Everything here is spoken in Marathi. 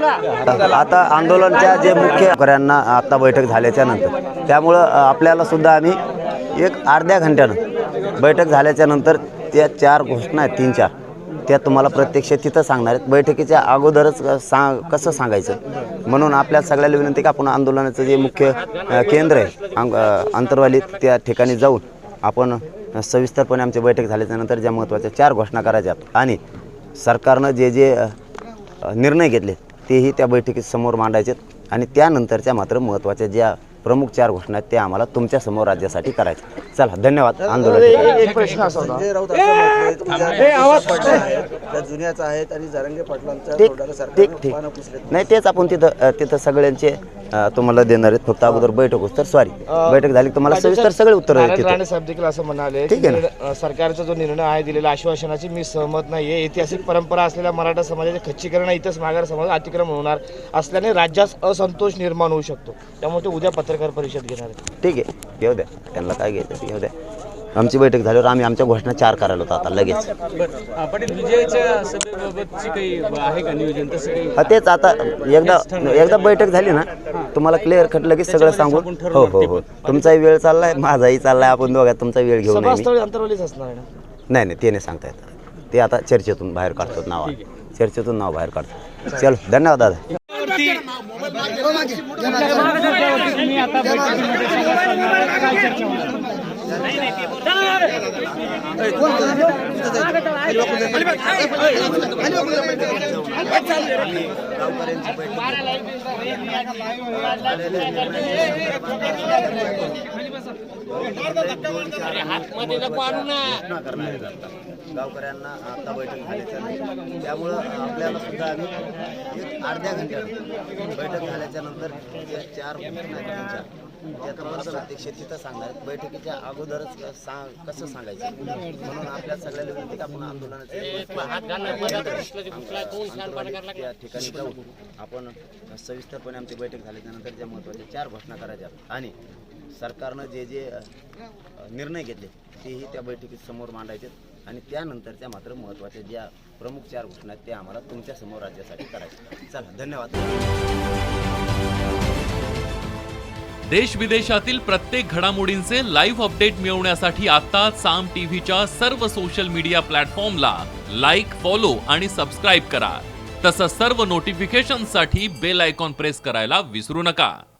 आता आंदोलनच्या जे मुख्य शेतकऱ्यांना आता बैठक झाल्याच्यानंतर त्यामुळं आपल्याला सुद्धा आम्ही एक अर्ध्या घंट्यानं बैठक झाल्याच्यानंतर त्या चार घोषणा आहेत तीन चार त्या तुम्हाला प्रत्यक्ष तिथं सांगणार आहेत. बैठकीच्या अगोदरच सांग कसं सांगायचं? म्हणून आपल्या सगळ्याला विनंती की आपण आंदोलनाचं जे मुख्य केंद्र आहे अंग अंतरवालीत त्या ठिकाणी जाऊन आपण सविस्तरपणे आमची बैठक झाल्याच्यानंतर ज्या महत्त्वाच्या चार घोषणा करायच्या आणि सरकारनं जे जे निर्णय घेतले तेही त्या बैठकीत समोर मांडायचे आणि त्यानंतरच्या मात्र महत्त्वाच्या ज्या प्रमुख चार घोषणा आहेत त्या आम्हाला तुमच्यासमोर राज्यासाठी करायच्या चला धन्यवाद. आंदोलन एक प्रश्न असा आहेत त्या जुन्याच आहेत आणि ठीक ठीक नाही तेच आपण तिथं तिथं सगळ्यांचे अ, तुम्हाला देणार आहेत. फक्त अगोदर बैठक होत तर सॉरी बैठक झाली की तुम्हाला सविस्तर सगळे उत्तर नारायण राणे साहेब देखील असं म्हणाले ठीक आहे ना. सरकारचा जो निर्णय आहे दिलेला आश्वासनाची मी सहमत नाहीये. ऐतिहासिक परंपरा असलेल्या मराठा समाजाचे खच्चीकरण इथंच मागार समाज अतिक्रमण होणार असल्याने राज्यात असंतोष निर्माण होऊ शकतो. त्यामुळे ते उद्या पत्रकार परिषद घेणार आहेत. ठीक आहे. घेऊ द्या. त्यांना काय घ्यायचं ते घेऊ द्या. आमची बैठक झाल्यावर आम्ही आमच्या घोषणा चार करायला होतो आता लगेच. बरं. पाटील विजयाच्या सभेबाबतची काही आहे का नियोजन? तसं काही हा, तेच आता एकदा एकदा बैठक झाली ना तुम्हाला क्लिअर कट लगेच सगळं सांगून हो हो हो तुमचाही वेळ चाललाय माझाही चाललाय आपण दोघात तुमचा वेळ घेऊ नये मी. सभास्थळी अंतरवलीच असणार आहे ना नाही नाही ते नाही सांगता येत ते आता चर्चेतून बाहेर काढतो नाव चर्चेतून नाव बाहेर काढतो चलो धन्यवाद दादा गावकऱ्यांची बैठक गावकऱ्यांना आता बैठक झाल्याच्या त्यामुळं आपल्याला सुद्धा आम्ही एक अर्ध्या घंट्यानं बैठक झाल्याच्यानंतर चार त्यांच्या, प्रत्यक्ष तिथं सांगणार. बैठकीच्या अगोदरच सांग कसं सांगायचं? म्हणून आपल्या सगळ्याला विनंती की आपण आंदोलनाचे त्या ठिकाणी जाऊन आपण सविस्तरपणे आमची बैठक झाल्याच्यानंतर ज्या महत्त्वाच्या चार घोषणा करायच्या आणि सरकारनं जे जे निर्णय घेतले तेही त्या बैठकीत समोर मांडायचे आणि त्यानंतरच्या मात्र महत्त्वाच्या ज्या प्रमुख चार घोषणा आहेत त्या आम्हाला तुमच्यासमोर राज्यासाठी करायच्या चला धन्यवाद. देश विदेशातील प्रत्येक घडामोडींचे लाईव्ह अपडेट मिळवण्यासाठी आता साम टीव्हीच्या सर्व सोशल मीडिया प्लॅटफॉर्मला लाईक फॉलो आणि सबस्क्राईब करा. तसंच सर्व नोटिफिकेशनसाठी बेल आयकॉन प्रेस करायला विसरू नका.